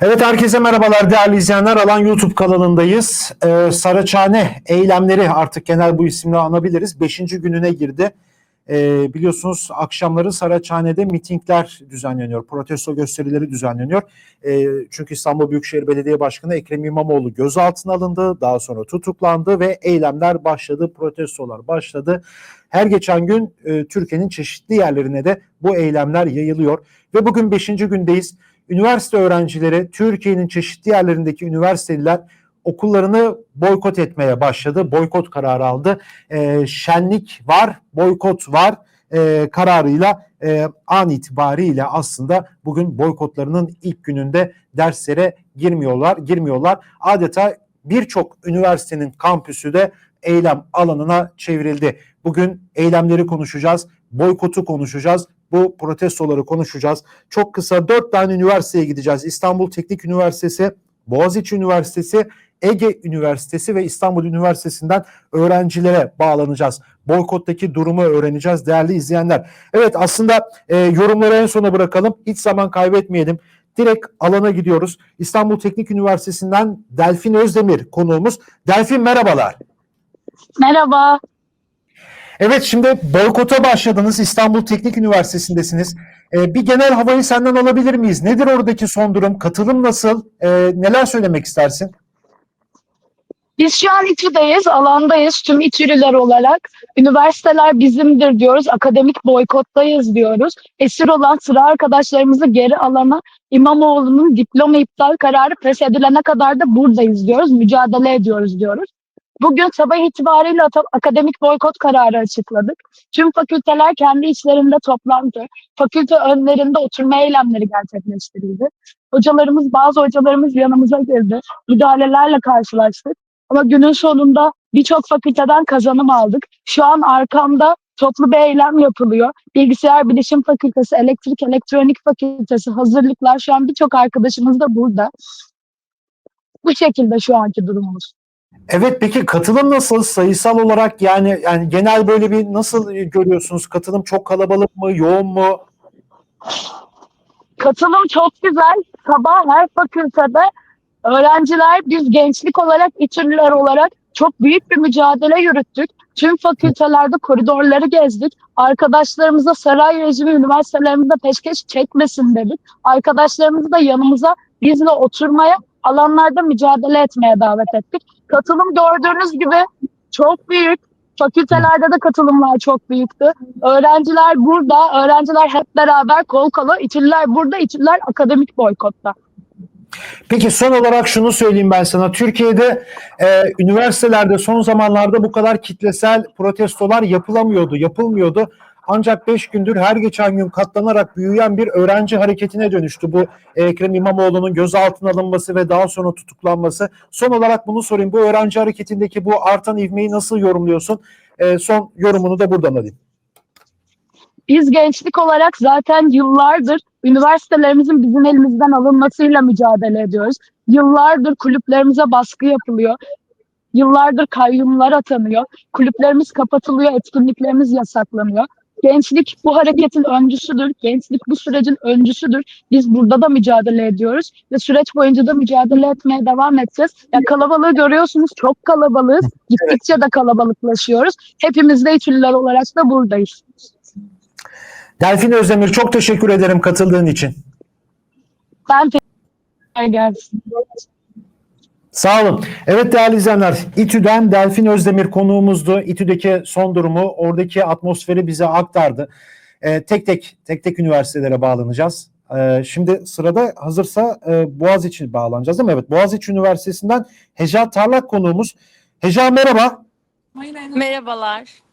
Evet herkese merhabalar değerli izleyenler. Alan YouTube kanalındayız. Ee, Saraçhane eylemleri artık genel bu isimle anabiliriz. Beşinci gününe girdi. Ee, biliyorsunuz akşamları Saraçhane'de mitingler düzenleniyor. Protesto gösterileri düzenleniyor. Ee, çünkü İstanbul Büyükşehir Belediye Başkanı Ekrem İmamoğlu gözaltına alındı. Daha sonra tutuklandı ve eylemler başladı. Protestolar başladı. Her geçen gün e, Türkiye'nin çeşitli yerlerine de bu eylemler yayılıyor. Ve bugün beşinci gündeyiz. Üniversite öğrencileri, Türkiye'nin çeşitli yerlerindeki üniversiteliler okullarını boykot etmeye başladı. Boykot kararı aldı. Ee, şenlik var, boykot var ee, kararıyla e, an itibariyle aslında bugün boykotlarının ilk gününde derslere girmiyorlar, girmiyorlar. Adeta birçok üniversitenin kampüsü de eylem alanına çevrildi. Bugün eylemleri konuşacağız, boykotu konuşacağız, bu protestoları konuşacağız. Çok kısa dört tane üniversiteye gideceğiz. İstanbul Teknik Üniversitesi, Boğaziçi Üniversitesi, Ege Üniversitesi ve İstanbul Üniversitesi'nden öğrencilere bağlanacağız. Boykottaki durumu öğreneceğiz değerli izleyenler. Evet aslında e, yorumları en sona bırakalım. Hiç zaman kaybetmeyelim. Direkt alana gidiyoruz. İstanbul Teknik Üniversitesi'nden Delfin Özdemir konuğumuz. Delfin merhabalar. Merhaba. Evet şimdi boykota başladınız. İstanbul Teknik Üniversitesi'ndesiniz. Ee, bir genel havayı senden alabilir miyiz? Nedir oradaki son durum? Katılım nasıl? Ee, neler söylemek istersin? Biz şu an İTÜ'deyiz, alandayız tüm İTÜ'lüler olarak. Üniversiteler bizimdir diyoruz, akademik boykottayız diyoruz. Esir olan sıra arkadaşlarımızı geri alana İmamoğlu'nun diploma iptal kararı feshedilene kadar da buradayız diyoruz, mücadele ediyoruz diyoruz. Bugün sabah itibariyle akademik boykot kararı açıkladık. Tüm fakülteler kendi içlerinde toplandı. Fakülte önlerinde oturma eylemleri gerçekleştirildi. Hocalarımız, bazı hocalarımız yanımıza girdi. Müdahalelerle karşılaştık. Ama günün sonunda birçok fakülteden kazanım aldık. Şu an arkamda toplu bir eylem yapılıyor. Bilgisayar Bilişim Fakültesi, Elektrik Elektronik Fakültesi, hazırlıklar şu an birçok arkadaşımız da burada. Bu şekilde şu anki durumumuz. Evet peki katılım nasıl? Sayısal olarak yani yani genel böyle bir nasıl görüyorsunuz? Katılım çok kalabalık mı? Yoğun mu? Katılım çok güzel. Sabah her fakültede öğrenciler, biz gençlik olarak, İTÜ'lüler olarak çok büyük bir mücadele yürüttük. Tüm fakültelerde koridorları gezdik. Arkadaşlarımıza saray rejimi üniversitelerimizde peşkeş çekmesin dedik. Arkadaşlarımızı da yanımıza bizle oturmaya, alanlarda mücadele etmeye davet ettik. Katılım gördüğünüz gibi çok büyük. Fakültelerde de katılımlar çok büyüktü. Öğrenciler burada, öğrenciler hep beraber kol kola, İTÜ'lüler burada, İTÜ'lüler akademik boykotta. Peki son olarak şunu söyleyeyim ben sana. Türkiye'de e, üniversitelerde son zamanlarda bu kadar kitlesel protestolar yapılamıyordu, yapılmıyordu. Ancak 5 gündür her geçen gün katlanarak büyüyen bir öğrenci hareketine dönüştü. Bu Ekrem İmamoğlu'nun gözaltına alınması ve daha sonra tutuklanması. Son olarak bunu sorayım. Bu öğrenci hareketindeki bu artan ivmeyi nasıl yorumluyorsun? E, son yorumunu da buradan alayım. Biz gençlik olarak zaten yıllardır üniversitelerimizin bizim elimizden alınmasıyla mücadele ediyoruz. Yıllardır kulüplerimize baskı yapılıyor. Yıllardır kayyumlar atanıyor. Kulüplerimiz kapatılıyor, etkinliklerimiz yasaklanıyor. Gençlik bu hareketin öncüsüdür. Gençlik bu sürecin öncüsüdür. Biz burada da mücadele ediyoruz ve süreç boyunca da mücadele etmeye devam edeceğiz. Ya kalabalığı görüyorsunuz. Çok kalabalığız. Gittikçe de kalabalıklaşıyoruz. Hepimiz de İTÜ'lüler olarak da buradayız. Delfin Özdemir çok teşekkür ederim katıldığın için. Ben teşekkür gelsin. Sağ olun. Evet değerli izleyenler, İTÜ'den Delfin Özdemir konuğumuzdu. İTÜ'deki son durumu, oradaki atmosferi bize aktardı. Ee, tek tek tek tek üniversitelere bağlanacağız. Ee, şimdi sırada hazırsa e, Boğaziçi bağlanacağız değil mi? Evet, Boğaziçi Üniversitesi'nden Heca Tarlak konuğumuz. Heca merhaba. Merhabalar.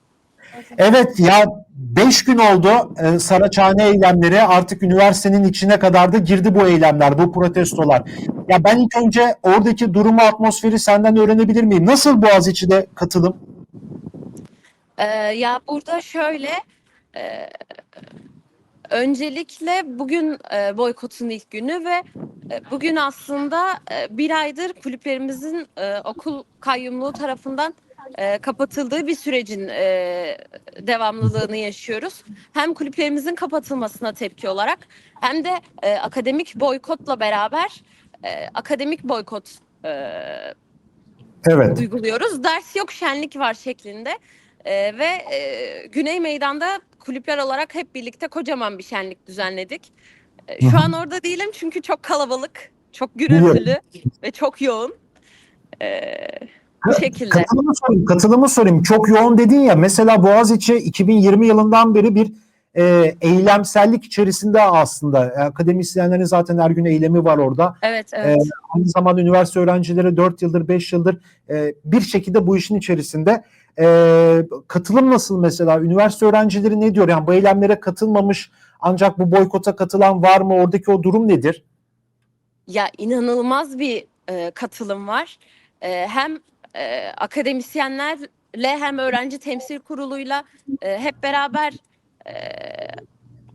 Evet ya 5 gün oldu e, Saraçhane eylemleri artık üniversitenin içine kadar da girdi bu eylemler, bu protestolar. Ya ben ilk önce oradaki durumu, atmosferi senden öğrenebilir miyim? Nasıl Boğaziçi'de katılım? Ee, ya burada şöyle e, öncelikle bugün e, boykotun ilk günü ve e, bugün aslında e, bir aydır kulüplerimizin e, okul kayyumluğu tarafından e, kapatıldığı bir sürecin e, devamlılığını yaşıyoruz. Hem kulüplerimizin kapatılmasına tepki olarak hem de e, akademik boykotla beraber e, akademik boykot e, Evet. uyguluyoruz. Ders yok şenlik var şeklinde. Ee, ve e, Güney Meydan'da kulüpler olarak hep birlikte kocaman bir şenlik düzenledik. Hı şu an orada değilim çünkü çok kalabalık, çok gürültülü ve çok yoğun. Ee, bu şekilde. Katılımı sorayım, katılımı sorayım. Çok yoğun dedin ya. Mesela Boğaziçi 2020 yılından beri bir e, eylemsellik içerisinde aslında. E, Akademisyenlerin zaten her gün eylemi var orada. Evet, evet. Aynı zamanda üniversite öğrencileri 4 yıldır 5 yıldır e, bir şekilde bu işin içerisinde. E, katılım nasıl mesela? Üniversite öğrencileri ne diyor? Yani bu eylemlere katılmamış ancak bu boykota katılan var mı? Oradaki o durum nedir? Ya inanılmaz bir e, katılım var. E, hem e, akademisyenlerle hem öğrenci temsil kuruluyla e, hep beraber e,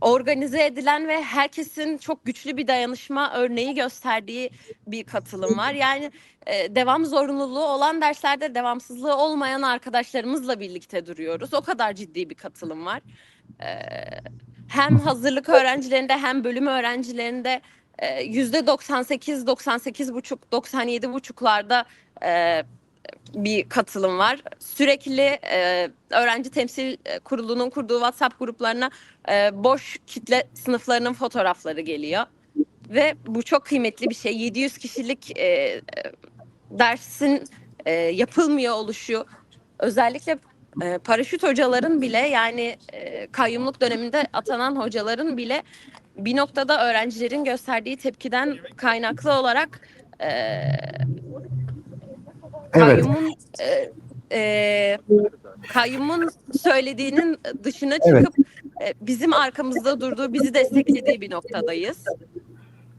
organize edilen ve herkesin çok güçlü bir dayanışma örneği gösterdiği bir katılım var. Yani e, devam zorunluluğu olan derslerde devamsızlığı olmayan arkadaşlarımızla birlikte duruyoruz. O kadar ciddi bir katılım var. E, hem hazırlık öğrencilerinde hem bölüm öğrencilerinde e, yüzde 98, 98 buçuk, 97 buçuklarda e, bir katılım var. Sürekli e, öğrenci temsil kurulunun kurduğu WhatsApp gruplarına e, boş kitle sınıflarının fotoğrafları geliyor. Ve bu çok kıymetli bir şey. 700 kişilik e, e, dersin e, yapılmıyor oluşu özellikle e, paraşüt hocaların bile yani e, kayyumluk döneminde atanan hocaların bile bir noktada öğrencilerin gösterdiği tepkiden kaynaklı olarak e, Evet. kayyumun e, e, kayyumun söylediğinin dışına Evet. çıkıp e, bizim arkamızda durduğu, bizi desteklediği bir noktadayız.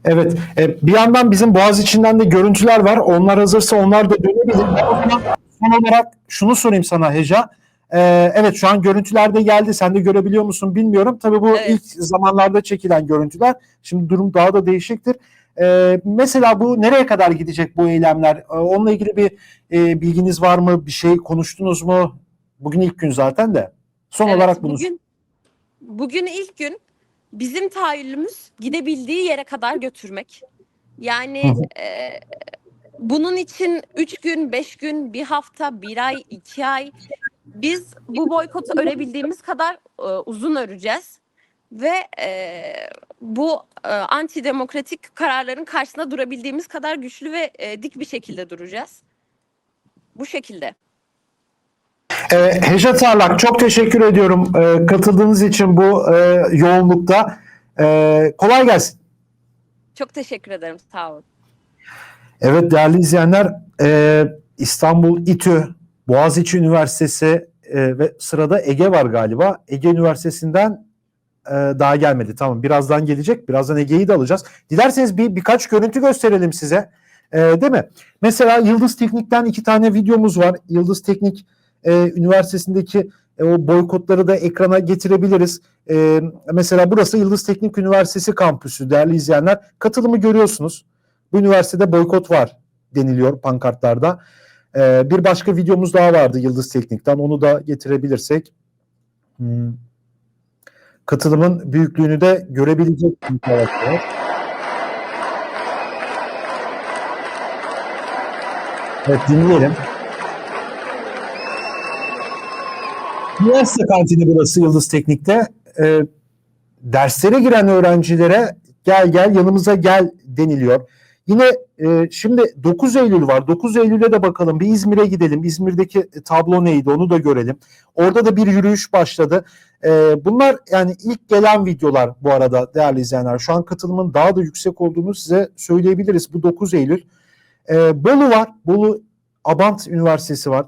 Evet. E, bir yandan bizim Boğaziçi'nden de görüntüler var. Onlar hazırsa onlar da dönebilir. Son olarak şunu sorayım sana Heca. E, evet şu an görüntüler de geldi. Sen de görebiliyor musun bilmiyorum. Tabii bu Evet. ilk zamanlarda çekilen görüntüler. Şimdi durum daha da değişiktir. E, mesela bu nereye kadar gidecek bu eylemler? E, onunla ilgili bir e, bilginiz var mı? Bir şey konuştunuz mu? Bugün ilk gün zaten de. Son Evet, olarak bunu bugün bugün ilk gün bizim tahayyülümüz gidebildiği yere kadar götürmek. Yani Hı e, bunun için üç gün, beş gün, bir hafta, bir ay, iki ay biz bu boykotu örebildiğimiz kadar e, uzun öreceğiz ve e, bu e, antidemokratik kararların karşısında durabildiğimiz kadar güçlü ve e, dik bir şekilde duracağız. Bu şekilde. E, Heca Tarlak çok teşekkür ediyorum e, katıldığınız için bu e, yoğunlukta. E, kolay gelsin. Çok teşekkür ederim. Sağ olun. Evet değerli izleyenler e, İstanbul İTÜ, Boğaziçi Üniversitesi e, ve sırada Ege var galiba. Ege Üniversitesi'nden e, daha gelmedi. Tamam birazdan gelecek. Birazdan Ege'yi de alacağız. Dilerseniz bir birkaç görüntü gösterelim size. E, değil mi? Mesela Yıldız Teknik'ten iki tane videomuz var. Yıldız Teknik e, Üniversitesi'ndeki e, o boykotları da ekrana getirebiliriz. E, mesela burası Yıldız Teknik Üniversitesi kampüsü değerli izleyenler. Katılımı görüyorsunuz. Bu üniversitede boykot var deniliyor pankartlarda. E, bir başka videomuz daha vardı Yıldız Teknik'ten. Onu da getirebilirsek. Hmm. Katılımın büyüklüğünü de görebilecek arkadaşlar. Evet dinleyelim. Üniversite kantini burası Yıldız Teknik'te. Ee, derslere giren öğrencilere gel gel yanımıza gel deniliyor. Yine e, şimdi 9 Eylül var. 9 Eylül'e de bakalım. Bir İzmir'e gidelim. İzmir'deki tablo neydi onu da görelim. Orada da bir yürüyüş başladı. E, bunlar yani ilk gelen videolar bu arada değerli izleyenler. Şu an katılımın daha da yüksek olduğunu size söyleyebiliriz. Bu 9 Eylül. E, Bolu var. Bolu Abant Üniversitesi var.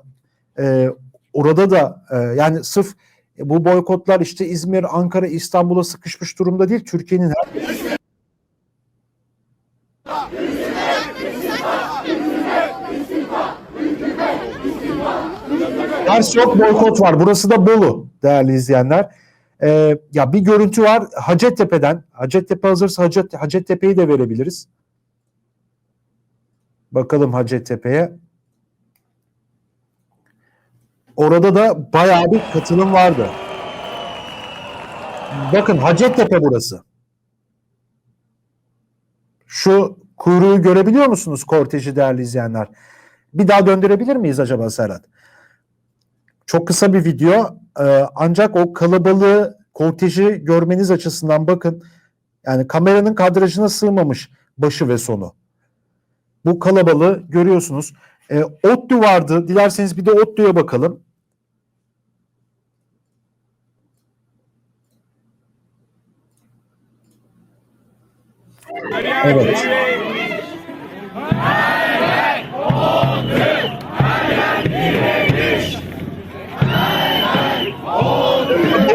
E, orada da e, yani sırf bu boykotlar işte İzmir, Ankara, İstanbul'a sıkışmış durumda değil. Türkiye'nin her Ders yok boykot var. Burası da Bolu değerli izleyenler. Ee, ya bir görüntü var Hacettepe'den. Hacettepe hazırsa Hacet, Hacettepe'yi de verebiliriz. Bakalım Hacettepe'ye. Orada da bayağı bir katılım vardı. Bakın Hacettepe burası. Şu kuyruğu görebiliyor musunuz korteji değerli izleyenler? Bir daha döndürebilir miyiz acaba Serhat? Çok kısa bir video e, ancak o kalabalığı korteji görmeniz açısından bakın yani kameranın kadrajına sığmamış başı ve sonu. Bu kalabalığı görüyorsunuz. E, ODTÜ vardı. Dilerseniz bir de ODTÜ'ye bakalım. Evet.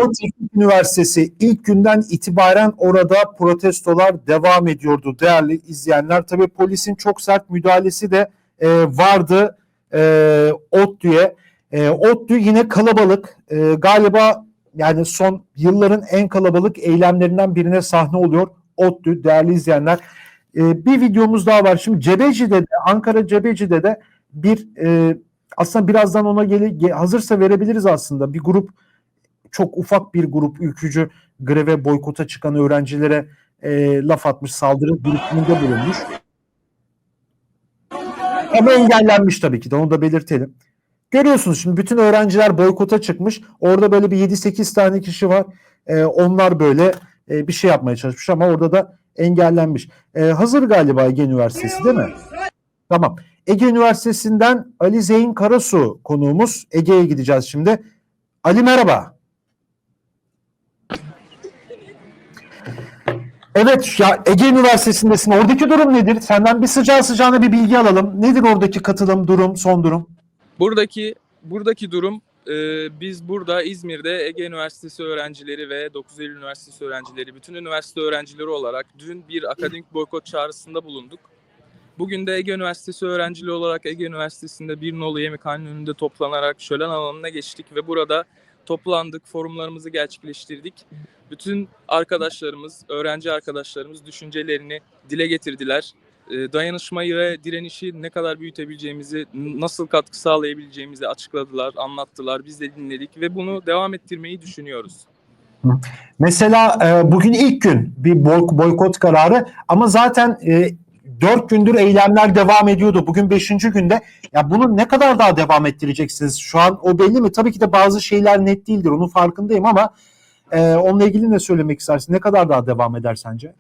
Doğu Teknik Üniversitesi ilk günden itibaren orada protestolar devam ediyordu değerli izleyenler. Tabii polisin çok sert müdahalesi de e, vardı e, ODTÜ'ye. E, ODTÜ yine kalabalık. E, galiba yani son yılların en kalabalık eylemlerinden birine sahne oluyor ODTÜ değerli izleyenler. E, bir videomuz daha var. Şimdi Cebeci'de de Ankara Cebeci'de de bir e, aslında birazdan ona gele, ge- hazırsa verebiliriz aslında. Bir grup çok ufak bir grup ülkücü greve boykota çıkan öğrencilere e, laf atmış, saldırı girişiminde bulunmuş. Ama engellenmiş tabii ki de onu da belirtelim. Görüyorsunuz şimdi bütün öğrenciler boykota çıkmış. Orada böyle bir 7-8 tane kişi var. E, onlar böyle e, bir şey yapmaya çalışmış ama orada da engellenmiş. E, hazır galiba Ege Üniversitesi değil mi? Tamam. Ege Üniversitesi'nden Ali Zeyn Karasu konuğumuz. Ege'ye gideceğiz şimdi. Ali merhaba. Evet ya Ege Üniversitesi'ndesin. Oradaki durum nedir? Senden bir sıcağı sıcağına bir bilgi alalım. Nedir oradaki katılım, durum, son durum? Buradaki buradaki durum e, biz burada İzmir'de Ege Üniversitesi öğrencileri ve 9 Eylül Üniversitesi öğrencileri, bütün üniversite öğrencileri olarak dün bir akademik boykot çağrısında bulunduk. Bugün de Ege Üniversitesi öğrencileri olarak Ege Üniversitesi'nde bir nolu yemekhanenin önünde toplanarak şölen alanına geçtik ve burada toplandık, forumlarımızı gerçekleştirdik. Bütün arkadaşlarımız, öğrenci arkadaşlarımız düşüncelerini dile getirdiler e, dayanışmayı ve direnişi ne kadar büyütebileceğimizi, nasıl katkı sağlayabileceğimizi açıkladılar, anlattılar. Biz de dinledik ve bunu devam ettirmeyi düşünüyoruz. Mesela e, bugün ilk gün bir boy- boykot kararı ama zaten e, 4 gündür eylemler devam ediyordu. Bugün 5. günde. Ya bunu ne kadar daha devam ettireceksiniz? Şu an o belli mi? Tabii ki de bazı şeyler net değildir. Onun farkındayım ama e, onunla ilgili ne söylemek istersin? Ne kadar daha devam eder sence?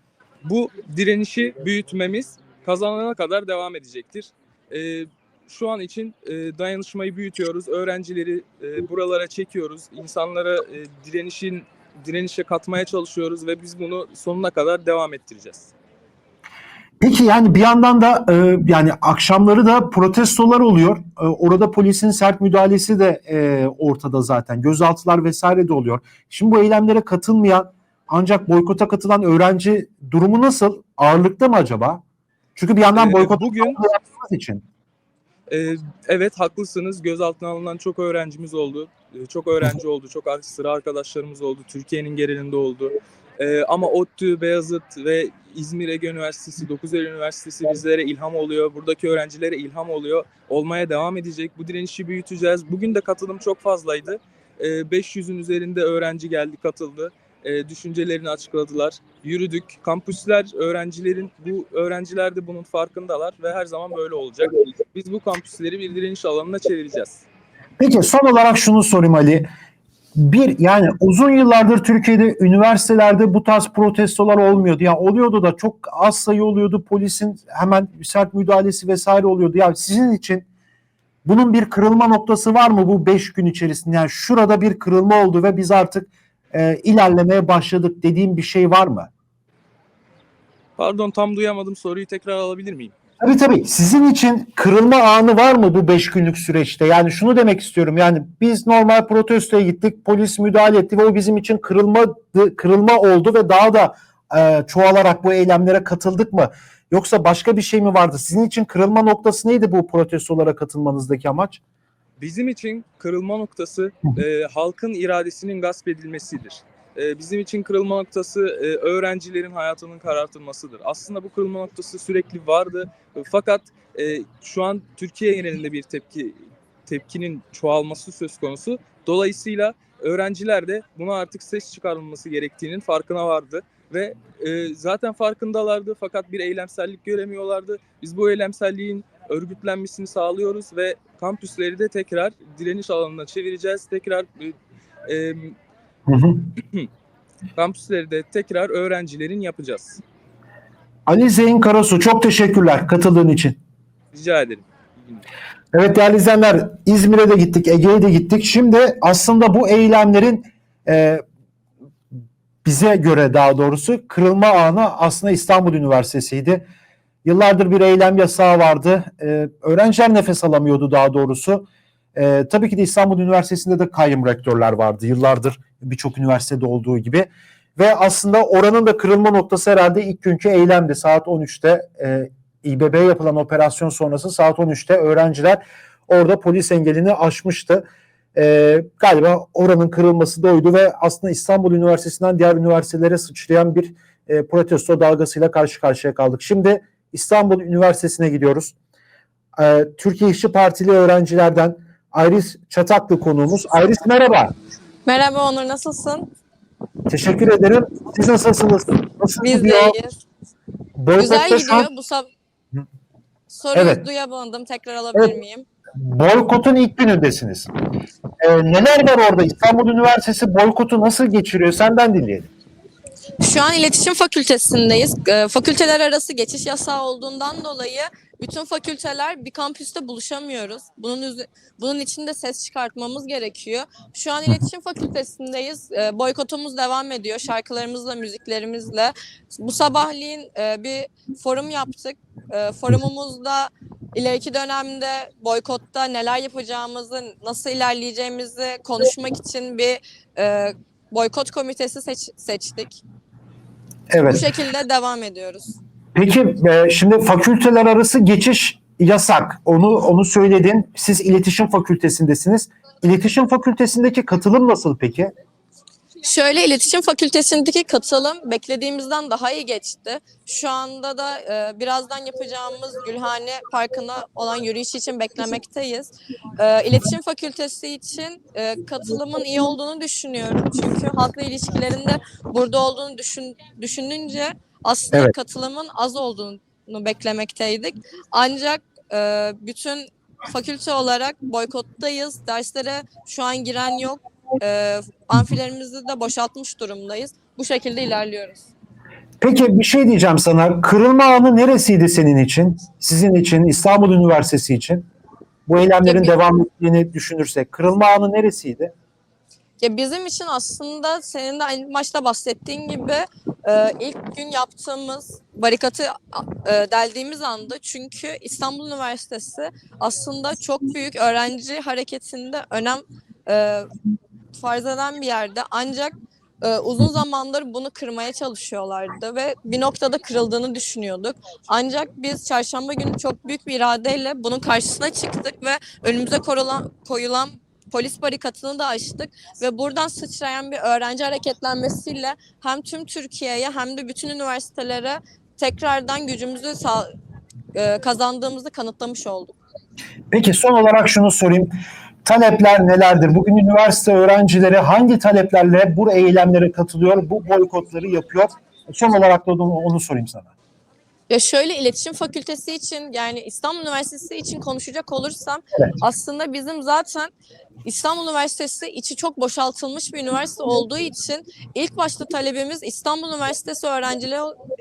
Bu direnişi büyütmemiz kazanana kadar devam edecektir. E, şu an için e, dayanışmayı büyütüyoruz, öğrencileri e, buralara çekiyoruz, insanlara e, direnişin direnişe katmaya çalışıyoruz ve biz bunu sonuna kadar devam ettireceğiz. Peki yani bir yandan da e, yani akşamları da protestolar oluyor. E, orada polisin sert müdahalesi de e, ortada zaten. Gözaltılar vesaire de oluyor. Şimdi bu eylemlere katılmayan ancak boykota katılan öğrenci durumu nasıl? Ağırlıkta mı acaba? Çünkü bir yandan Ee, boykot bugün yaptığımız için. Ee, evet haklısınız. Gözaltına alınan çok öğrencimiz oldu. Ee, çok öğrenci oldu. Çok sıra arkadaşlarımız oldu. Türkiye'nin genelinde oldu. Ee, ama ODTÜ, Beyazıt ve İzmir Ege Üniversitesi, 9 Eylül Üniversitesi bizlere ilham oluyor. Buradaki öğrencilere ilham oluyor. Olmaya devam edecek. Bu direnişi büyüteceğiz. Bugün de katılım çok fazlaydı. Ee, 500'ün üzerinde öğrenci geldi, katıldı. Ee, düşüncelerini açıkladılar. Yürüdük. Kampüsler öğrencilerin, bu öğrenciler de bunun farkındalar ve her zaman böyle olacak. Biz bu kampüsleri bir direniş alanına çevireceğiz. Peki son olarak şunu sorayım Ali. Bir yani uzun yıllardır Türkiye'de üniversitelerde bu tarz protestolar olmuyordu. Ya oluyordu da çok az sayı oluyordu. Polisin hemen sert müdahalesi vesaire oluyordu. Ya sizin için bunun bir kırılma noktası var mı bu 5 gün içerisinde? Yani şurada bir kırılma oldu ve biz artık e, ilerlemeye başladık dediğim bir şey var mı? Pardon tam duyamadım soruyu tekrar alabilir miyim? Tabii tabii. Sizin için kırılma anı var mı bu 5 günlük süreçte? Yani şunu demek istiyorum. Yani biz normal protestoya gittik, polis müdahale etti ve o bizim için kırılma kırılma oldu ve daha da e, çoğalarak bu eylemlere katıldık mı? Yoksa başka bir şey mi vardı? Sizin için kırılma noktası neydi bu protestolara katılmanızdaki amaç? Bizim için kırılma noktası e, halkın iradesinin gasp edilmesidir. E, bizim için kırılma noktası e, öğrencilerin hayatının karartılmasıdır. Aslında bu kırılma noktası sürekli vardı. E, fakat e, şu an Türkiye genelinde bir tepki tepkinin çoğalması söz konusu. Dolayısıyla öğrenciler de buna artık ses çıkarılması gerektiğinin farkına vardı ve zaten farkındalardı fakat bir eylemsellik göremiyorlardı. Biz bu eylemselliğin örgütlenmesini sağlıyoruz ve kampüsleri de tekrar direniş alanına çevireceğiz. Tekrar Hı hı. kampüsleri de tekrar öğrencilerin yapacağız. Ali Zeyn Karasu çok teşekkürler katıldığın için. Rica ederim. Evet değerli izleyenler İzmir'e de gittik, Ege'ye de gittik. Şimdi aslında bu eylemlerin e, bize göre daha doğrusu kırılma anı aslında İstanbul Üniversitesi'ydi. Yıllardır bir eylem yasağı vardı. E, öğrenciler nefes alamıyordu daha doğrusu. E, tabii ki de İstanbul Üniversitesi'nde de kayyum rektörler vardı. Yıllardır birçok üniversitede olduğu gibi. Ve aslında oranın da kırılma noktası herhalde ilk günkü eylemdi. Saat 13'te e, İBB yapılan operasyon sonrası saat 13'te öğrenciler orada polis engelini aşmıştı. Ee, galiba oranın kırılması da oydu ve aslında İstanbul Üniversitesi'nden diğer üniversitelere sıçrayan bir e, protesto dalgasıyla karşı karşıya kaldık. Şimdi İstanbul Üniversitesi'ne gidiyoruz. Ee, Türkiye İşçi Partili öğrencilerden Iris Çataklı konuğumuz. Iris merhaba. Merhaba Onur, nasılsın? Teşekkür ederim. Siz nasılsınız? Nasıl Biz de gidiyor? iyiyiz. Boykotta Güzel şu an gidiyor. Bu sab Soruyu Evet. duyamadım. Tekrar alabilir Evet. miyim? boykotun ilk günündesiniz. Ee, neler var orada? İstanbul Üniversitesi boykotu nasıl geçiriyor? Senden dinleyelim. Şu an iletişim fakültesindeyiz. Ee, Fakülteler arası geçiş yasağı olduğundan dolayı bütün fakülteler bir kampüste buluşamıyoruz. Bunun bunun için de ses çıkartmamız gerekiyor. Şu an iletişim fakültesindeyiz. Ee, Boykotumuz devam ediyor şarkılarımızla, müziklerimizle. Bu sabahleyin e, bir forum yaptık. E, Forumumuzda ileriki dönemde boykotta neler yapacağımızı, nasıl ilerleyeceğimizi konuşmak için bir e, boykot komitesi seç- seçtik. Bu Evet. şekilde devam ediyoruz. Peki e, şimdi fakülteler arası geçiş yasak. Onu onu söyledin. Siz iletişim fakültesindesiniz. İletişim fakültesindeki katılım nasıl peki? Şöyle iletişim fakültesindeki katılım beklediğimizden daha iyi geçti. Şu anda da e, birazdan yapacağımız Gülhane Parkı'na olan yürüyüş için beklemekteyiz. E, iletişim fakültesi için e, katılımın iyi olduğunu düşünüyorum. Çünkü halkla ilişkilerinde burada olduğunu düşün, düşününce aslında Evet. katılımın az olduğunu beklemekteydik. Ancak e, bütün fakülte olarak boykottayız. Derslere şu an giren yok. E, amfilerimizi de boşaltmış durumdayız. Bu şekilde ilerliyoruz. Peki bir şey diyeceğim sana. Kırılma anı neresiydi senin için? Sizin için, İstanbul Üniversitesi için? Bu eylemlerin Tabii. devam ettiğini düşünürsek. Kırılma anı neresiydi? Ya bizim için aslında senin de en başta bahsettiğin gibi e, ilk gün yaptığımız barikatı e, deldiğimiz anda çünkü İstanbul Üniversitesi aslında çok büyük öğrenci hareketinde önem e, farz eden bir yerde ancak e, uzun zamandır bunu kırmaya çalışıyorlardı ve bir noktada kırıldığını düşünüyorduk. Ancak biz çarşamba günü çok büyük bir iradeyle bunun karşısına çıktık ve önümüze korulan, koyulan polis barikatını da aştık ve buradan sıçrayan bir öğrenci hareketlenmesiyle hem tüm Türkiye'ye hem de bütün üniversitelere tekrardan gücümüzü e, kazandığımızı kanıtlamış olduk. Peki son olarak şunu sorayım. Talepler nelerdir? Bugün üniversite öğrencileri hangi taleplerle bu eylemlere katılıyor, bu boykotları yapıyor? Son olarak da onu, onu sorayım sana. Ya şöyle iletişim fakültesi için yani İstanbul Üniversitesi için konuşacak olursam Evet. aslında bizim zaten İstanbul Üniversitesi içi çok boşaltılmış bir üniversite olduğu için ilk başta talebimiz İstanbul Üniversitesi öğrencileri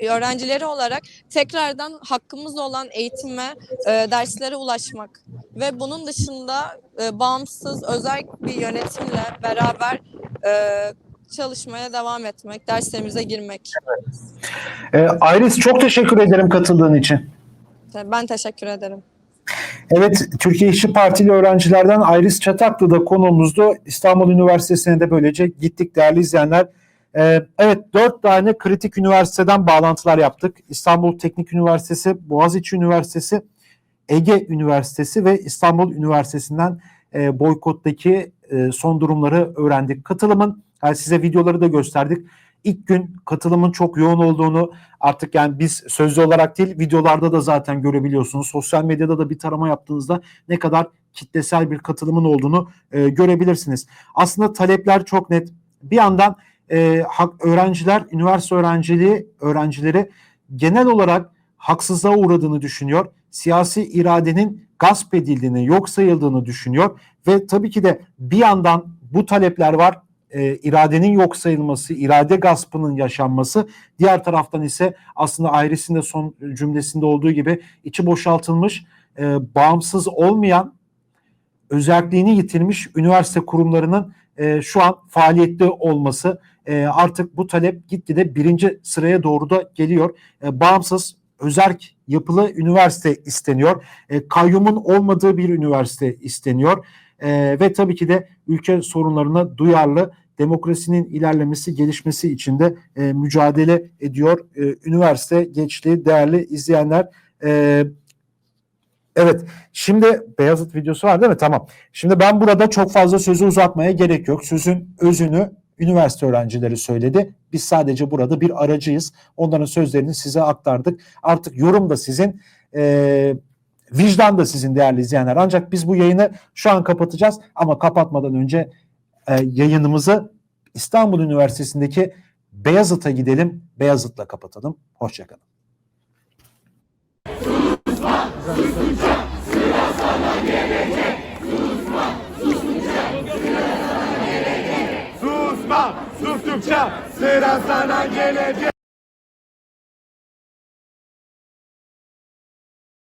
öğrencileri olarak tekrardan hakkımız olan eğitime, e, derslere ulaşmak ve bunun dışında e, bağımsız özel bir yönetimle beraber e, çalışmaya devam etmek, derslerimize girmek. Ee, Iris çok teşekkür ederim katıldığın için. Ben teşekkür ederim. Evet, Türkiye İşçi Partili öğrencilerden Iris Çataklı da konuğumuzdu. İstanbul Üniversitesi'ne de böylece gittik değerli izleyenler. Ee, evet, dört tane kritik üniversiteden bağlantılar yaptık. İstanbul Teknik Üniversitesi, Boğaziçi Üniversitesi, Ege Üniversitesi ve İstanbul Üniversitesi'nden e, boykottaki e, son durumları öğrendik. Katılımın, yani size videoları da gösterdik. ilk gün katılımın çok yoğun olduğunu artık yani biz sözlü olarak değil videolarda da zaten görebiliyorsunuz. Sosyal medyada da bir tarama yaptığınızda ne kadar kitlesel bir katılımın olduğunu e, görebilirsiniz. Aslında talepler çok net. Bir yandan e, hak, öğrenciler, üniversite öğrenciliği öğrencileri genel olarak haksızlığa uğradığını düşünüyor. Siyasi iradenin gasp edildiğini, yok sayıldığını düşünüyor ve tabii ki de bir yandan bu talepler var. E, iradenin yok sayılması, irade gaspının yaşanması. Diğer taraftan ise aslında Iris'in de son cümlesinde olduğu gibi içi boşaltılmış, e, bağımsız olmayan, özelliğini yitirmiş üniversite kurumlarının e, şu an faaliyette olması e, artık bu talep gitgide birinci sıraya doğru da geliyor. E, bağımsız, özerk yapılı üniversite isteniyor. E, kayyumun olmadığı bir üniversite isteniyor. E, ve tabii ki de ülke sorunlarına duyarlı, demokrasinin ilerlemesi, gelişmesi için de e, mücadele ediyor e, üniversite gençliği değerli izleyenler. E, evet, şimdi Beyazıt videosu var değil mi? Tamam. Şimdi ben burada çok fazla sözü uzatmaya gerek yok. Sözün özünü üniversite öğrencileri söyledi. Biz sadece burada bir aracıyız. Onların sözlerini size aktardık. Artık yorum da sizin, e, vicdan da sizin değerli izleyenler. Ancak biz bu yayını şu an kapatacağız. Ama kapatmadan önce e, yayınımızı İstanbul Üniversitesi'ndeki Beyazıt'a gidelim. Beyazıt'la kapatalım. Hoşçakalın. Susma, sustukça sıra sana gelecek.